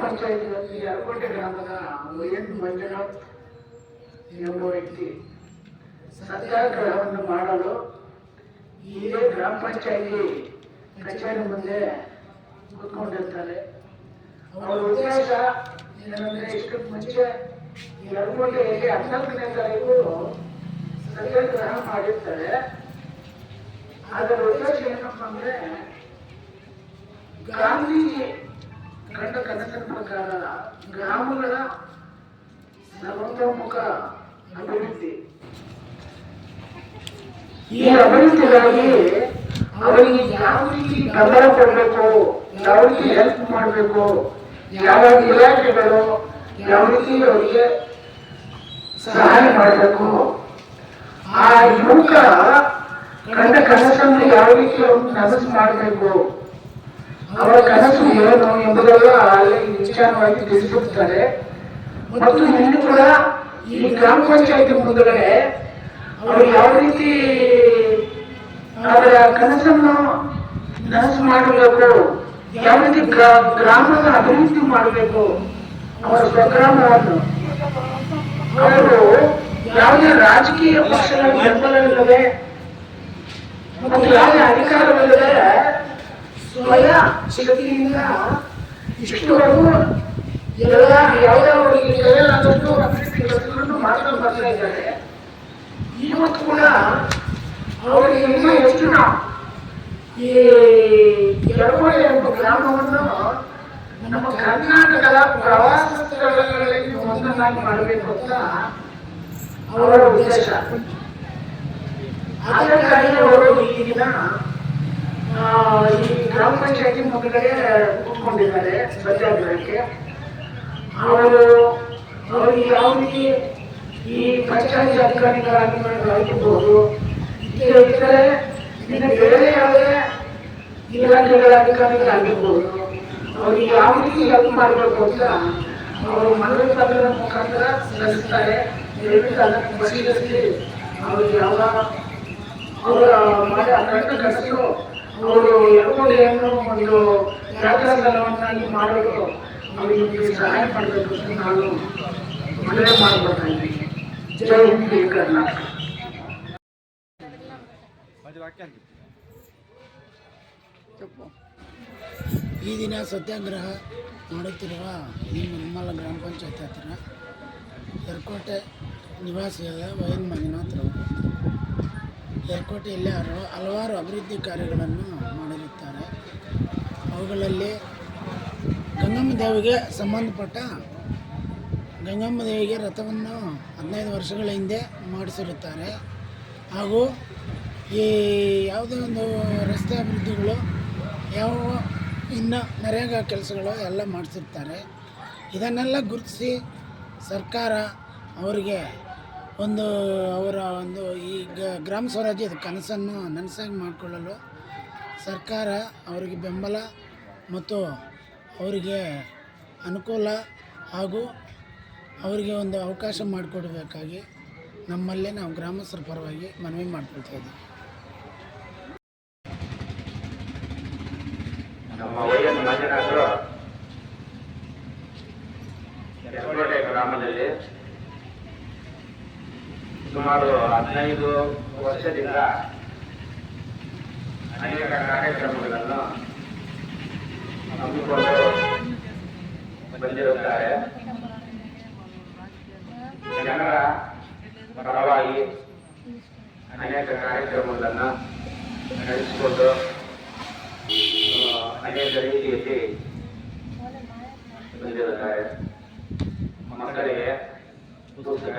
ಪಂಚಾಯತ್ನಲ್ಲಿ ಅರಕೋಟೆ ಗ್ರಾಮದ ಎಂಟು ಮಂಜುನಾಥ್ ಎಂಬ ವ್ಯಕ್ತಿ ಸತ್ಯಾಗ್ರಹವನ್ನು ಮಾಡಲು ಇದೇ ಗ್ರಾಮ ಪಂಚಾಯಿತಿ ಕಚೇರಿ ಮುಂದೆ ಕೂತ್ಕೊಂಡಿರ್ತಾರೆ ಅವರ ಉದ್ದೇಶ ಏನಂದ್ರೆ ಇಷ್ಟಕ್ಕೆ ಮುಂಚೆ ಯರಕೋಟೆಯಲ್ಲಿ ಹದಿನಾಲ್ಕನೇ ತಾರೀಕು ಸತ್ಯಾಗ್ರಹ ಮಾಡಿರ್ತಾರೆ ಅದರ ಉದ್ದೇಶ ಏನಪ್ಪ ಅಂದ್ರೆ ಗಾಂಧೀಜಿ ಕಂಡ ಕನಸಿನ ಪ್ರಕಾರ ಗ್ರಾಮಗಳ ಸರ್ವತೋಮುಖ ಅಭಿವೃದ್ಧಿ. ಈ ಅಭಿವೃದ್ಧಿಗಾಗಿ ಅವರಿಗೆ ಯಾವ ರೀತಿ ಬೆಂಬಲ ಕೊಡಬೇಕು, ಯಾವ ರೀತಿ ಹೆಲ್ಪ್ ಮಾಡಬೇಕು, ಯಾವ ಇಲಾಖೆಗಳು ಯಾವ ರೀತಿ ಅವರಿಗೆ ಸಹಾಯ ಮಾಡಬೇಕು, ಆ ಯುವಕ ಕಂಡ ಕನಸನ್ನು ಯಾವ ರೀತಿ ಅವ್ರು ನನಸು ಮಾಡಬೇಕು ಅವರ ಕನಸು ಏನು ಎಂಬುದೆಲ್ಲ ಅಲ್ಲಿ ವಿಚಾರವಾಗಿ ತಿಳಿಸುತ್ತಾರೆ ಮತ್ತು ಇನ್ನು ಕೂಡ ಈ ಗ್ರಾಮ ಪಂಚಾಯತಿ ಮುಂದುಗಡೆ ಅವರು ಯಾವ ರೀತಿ ಅವರ ಕನಸನ್ನು ನನಸು ಮಾಡಬೇಕು, ಯಾವ ರೀತಿ ಗ್ರಾ- ಗ್ರಾಮದ ಅಭಿವೃದ್ಧಿ ಮಾಡಬೇಕು, ಅವರ ಸ್ವಗ್ರಾಮವನ್ನು. ಅವರು ಯಾವುದೇ ರಾಜಕೀಯ ಪಕ್ಷಗಳ ಬೆಂಬಲವಿಲ್ಲದೆ ಮತ್ತು ಯಾವುದೇ ಅಧಿಕಾರವಿಲ್ಲದೆ ಸ್ವಯ ಶಕ್ತಿಯಿಂದ ಇಷ್ಟುವರೆಗೂ ಎಲ್ಲ ಅವರಿಗೆ ಕೈಯಲ್ಲಾದಷ್ಟು ಅಭಿವೃದ್ಧಿ ಕೆಲಸಗಳನ್ನು ಮಾಡ್ಕೊಂಡು ಬರ್ತಾ ಇದ್ದಾರೆ. ಇವತ್ತು ಕೂಡ ಅವರಿಗೆ ಇನ್ನೂ ಹೆಚ್ಚಿನ ಈ ಯರಗೋಡೆ ಎಂಬ ಗ್ರಾಮವನ್ನು ನಮ್ಮ ಕರ್ನಾಟಕದ ಪ್ರವಾಸ ಸ್ಥಳಗಳಲ್ಲಿ ಒಂದನ್ನಾಗಿ ಮಾಡಬೇಕು ಅಂತ ಅವರ ಉದ್ದೇಶ. ಅದಕ್ಕಾಗಿ ಅವರು ಈ ದಿನ ಆ, ಈ ಗ್ರಾಮ ಪಂಚಾಯತಿ ಮುಂದುಗಡೆ ಕೂತ್ಕೊಂಡಿದ್ದಾರೆ ಸತ್ಯಾಗ್ರಹಕ್ಕೆ ಅವರು ಅವರಿಗೆ ಯಾವ ರೀತಿ ಈ ಪಂಚಾಯತಿ ಅಧಿಕಾರಿಗಳಾಗಿ ಆಗಿರ್ಬೋದು ಇತರೆ ಇನ್ನು ಬೇರೆ ಯಾವುದೇ ಇಲಾಖೆಗಳ ಅಧಿಕಾರಿಗಳಾಗಿರ್ಬೋದು. ಅವ್ರಿಗೆ ಯಾವ ರೀತಿ ಹೆಲ್ಪ್ ಮಾಡಬೇಕು ಅಂತ ಅವರು ಮನವಿ ಪತ್ರದ ಮುಖಾಂತರ ಸಲ್ಲಿಸ್ತಾರೆ. ದಯವಿಟ್ಟು ಅದನ್ನು ಪರಿಶೀಲಿಸಿ. ಅವ್ರಿಗೆ ಯಾವ, ಅವರ ಮಾಡಿ ಅಕಂಡ ಕನಸು ಅವರು ಎಡವಳಿಯನ್ನು ಒಂದು ಯಾತ್ರಾ ಸ್ಥಳವನ್ನಾಗಿ ಮಾಡಲು ಅವರಿಗೆ ಸಹಾಯ ಮಾಡಬೇಕು ಅಂತ ನಾನು ಮನವಿ ಮಾಡ್ಕೊಳ್ತಾ ಇದ್ದೀನಿ. ಜೈ ಹಿಂದ್ ಜೈ ಕರ್ನಾಟಕ. ಈ ದಿನ ಸತ್ಯಾಗ್ರಹ ಮಾಡುತ್ತಿರುವ ನಿಮ್ಮ ನಿಮ್ಮಲ್ಲ ಗ್ರಾಮ ಪಂಚಾಯತ್ ಹತ್ತಿರ ಯರ್ಕೋಟೆ ನಿವಾಸಿಯಾದ ವಯನ್ ಮಂಜುನಾಥ್ರವರು ಯರ್ಕೋಟೆಯಲ್ಲಿ ಹಲವ ಹಲವಾರು ಅಭಿವೃದ್ಧಿ ಕಾರ್ಯಗಳನ್ನು ಮಾಡಿರುತ್ತಾರೆ. ಅವುಗಳಲ್ಲಿ ಗಂಗಮ್ಮ ದೇವಿಗೆ ಸಂಬಂಧಪಟ್ಟ ಗಂಗಮ್ಮ ದೇವಿಗೆ ರಥವನ್ನು ಹದಿನೈದು ವರ್ಷಗಳ ಹಿಂದೆ ಮಾಡಿಸಿರುತ್ತಾರೆ. ಹಾಗೂ ಈ ಯಾವುದೇ ಒಂದು ರಸ್ತೆ ಅಭಿವೃದ್ಧಿಗಳು, ಯಾವ ಇನ್ನು ನರೇಗಾ ಕೆಲಸಗಳು ಎಲ್ಲ ಮಾಡಿಸಿರ್ತಾರೆ. ಇದನ್ನೆಲ್ಲ ಗುರುತಿಸಿ ಸರ್ಕಾರ ಅವರಿಗೆ ಒಂದು ಅವರ ಒಂದು ಈ ಗ್ರಾಮ ಸ್ವರಾಜ್ಯದ ಕನಸನ್ನು ನನಸಾಗಿ ಮಾಡಿಕೊಳ್ಳಲು ಸರ್ಕಾರ ಅವರಿಗೆ ಬೆಂಬಲ ಮತ್ತು ಅವರಿಗೆ ಅನುಕೂಲ ಹಾಗೂ ಅವರಿಗೆ ಒಂದು ಅವಕಾಶ ಮಾಡಿಕೊಡಬೇಕಾಗಿ ನಮ್ಮಲ್ಲೇ ನಾವು ಗ್ರಾಮಸ್ಥರ ಪರವಾಗಿ ಮನವಿ ಮಾಡ್ಕೊಳ್ತಾ ಇದ್ದೀವಿ. ಗ್ರಾಮದಲ್ಲಿ ಸುಮಾರು ಹದಿನೈದು ವರ್ಷದಿಂದ ಅನೇಕ ಕಾರ್ಯಕ್ರಮಗಳನ್ನು ಹಮ್ಮಿಕೊಂಡು ಬಂದಿರುತ್ತಾರೆ. ಜನರ ಪರವಾಗಿ ಅನೇಕ ಕಾರ್ಯಕ್ರಮಗಳನ್ನು ನಡೆಸಿಕೊಂಡು ಅನೇಕ ರೀತಿಯಲ್ಲಿ ಬಂದಿರುತ್ತಾರೆ. ಮಕ್ಕಳಿಗೆ ಪುಸ್ತಕ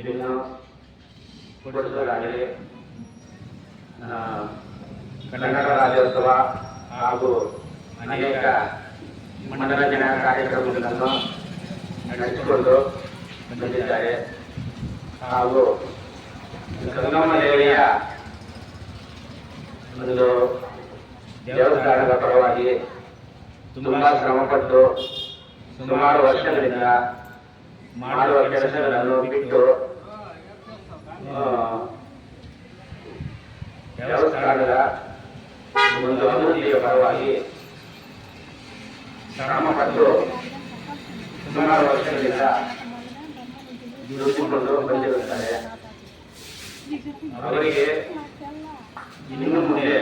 ಇದನ್ನು ಕನ್ನಡ ರಾಜ್ಯೋತ್ಸವ ಹಾಗೂ ಅನೇಕ ಮನರಂಜನಾ ಕಾರ್ಯಕ್ರಮಗಳನ್ನು ನಡೆಸಿಕೊಂಡು ಬಂದಿದ್ದಾರೆ ಹಾಗೂ ಗಂಗಮ್ಮ ದೇವಿಯ ಒಂದು ದೇವಸ್ಥಾನದ ಪರವಾಗಿ ತುಂಬಾ ಶ್ರಮಪಟ್ಟು ಸುಮಾರು ವರ್ಷಗಳಿಂದ ಮಾಡುವ ಕೆಲಸಗಳನ್ನು ಬಿಟ್ಟು ದೇವಸ್ಥಾನದ ಒಂದು ಅಭಿವೃದ್ಧಿಯ ಪರವಾಗಿ ಶ್ರಮಪಟ್ಟು ಸುಮಾರು ವರ್ಷಗಳಿಂದ ದುಡಿದುಕೊಂಡು ಬಂದಿರುತ್ತಾರೆ. ಅವರಿಗೆ ಇನ್ನು ಮುಂದೆ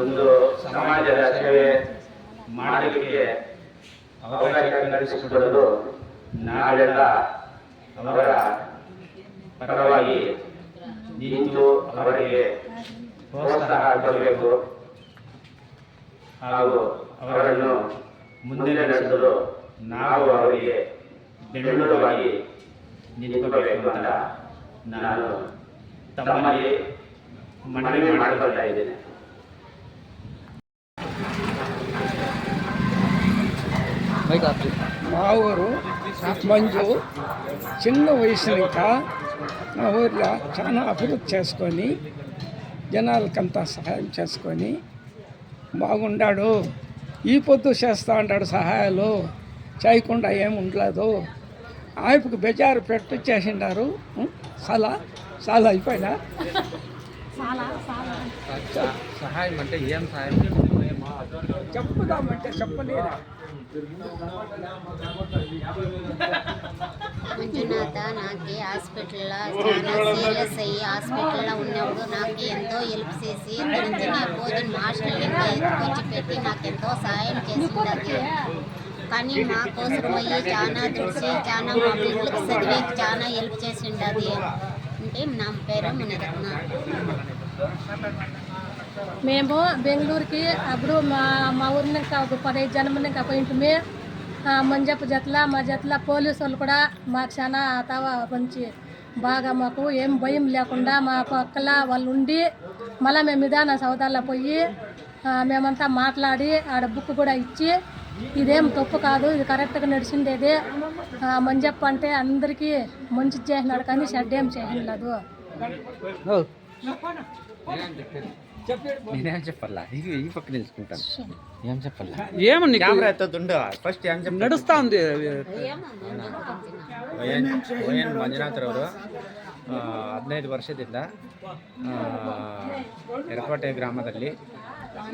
ಒಂದು ಸಮಾಜದ ಸೇವೆ ಮಾಡಲಿಕ್ಕೆ ಅವಕಾಶ ಕಲ್ಪಿಸಿಕೊಡಲು ಪ್ರೋತ್ಸಾಹ ಕೊಡಬೇಕು ಹಾಗೂ ಅವರನ್ನು ಮುಂದೆ ನಡೆಸಲು ನಾವು ಅವರಿಗೆ ಬೆನ್ನೆಲುಬಾಗಿ ನಿಂತ್ಕೋಬೇಕು ಅಂತ ನಾನು ತಮ್ಮಲ್ಲಿ ಮನವಿ ಮಾಡಿಕೊಳ್ತಾ ಇದ್ದೇನೆ మా ఊరు మంజు చిన్న వయసు ఇంకా మా ఊర్లో చాలా అభివృద్ధి చేసుకొని జనాలకంతా సహాయం చేసుకొని బాగుండాడు. ఈ పొద్దు చేస్తూ ఉంటాడు సహాయాలు. చేయకుండా ఏమి ఉండలేదు. ఆయనకు బెజారు పెట్టు చేసిండారు? చాలా చాలా అయిపోయినా? సహాయం అంటే ఏం సహాయం? చెప్పుదామంటే చెప్పలేదా? మంజునాథ నాకు హాస్పిటల్లో చాలా సీరియస్ అయ్యి హాస్పిటల్లో ఉన్నప్పుడు నాకు ఎంతో హెల్ప్ చేసి ఇక్కడి భోజనం హాస్టల్ ఇంకా ఎత్తుకొచ్చి పెట్టి నాకు ఎంతో సహాయం చేసింది కానీ మా కోసం పోయి చాలా తుడిచి చాలా మా పిల్లలకి చదివి చాలా హెల్ప్ చేసిండది అంటే నా పేరు మునిరత్న మేము బెంగళూరుకి అప్పుడు మా మా ఊరిని ఒక పదహైదు జనమని ఇంకా పోయింటిమి ఆ, మంజప్ప జతల మా జతల పోలీసు వాళ్ళు కూడా మాకు చాలా తవ మంచి బాగా మాకు ఏం భయం లేకుండా మా పక్కల వాళ్ళు ఉండి మళ్ళీ మేము విధాన సౌదాల్లో పోయి ఆ, మేమంతా మాట్లాడి ఆడ బుక్ కూడా ఇచ్చి ఇదేం తప్పు కాదు ఇది కరెక్ట్గా నడిచిండేది ఆ, మంజప్ప అంటే అందరికీ మంచి చేసినాడు కానీ చెడ్డ ఏం చేయలేదు నేనేం చెప్పాలా ఇది ఈ పక్క నిలుచుకుంటాను ఏం చెప్పాలా ఏమన్నా కెమెరా ఎత్తుండు ఫస్ట్ ఏం చెప్పాలి నడుస్తా ఉంది ఏమో మంజప్ప వచ్చిన వైఎన్ వైఎన్ ಮಂಜುನಾಥರವರು ಹದಿನೈದು ವರ್ಷದಿಂದ ಆ, ಯರಕೋಟೆ ಗ್ರಾಮದಲ್ಲಿ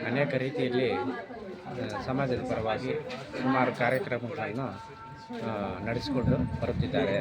ಅನೇಕ ರೀತಿಯಲ್ಲಿ ಆ, ಸಮಾಜದ ಪರವಾಗಿ ಸುಮಾರು ಕಾರ್ಯಕ್ರಮಗಳನ್ನು ಆ, ನಡೆಸಿಕೊಂಡು ಬರುತ್ತಿದ್ದಾರೆ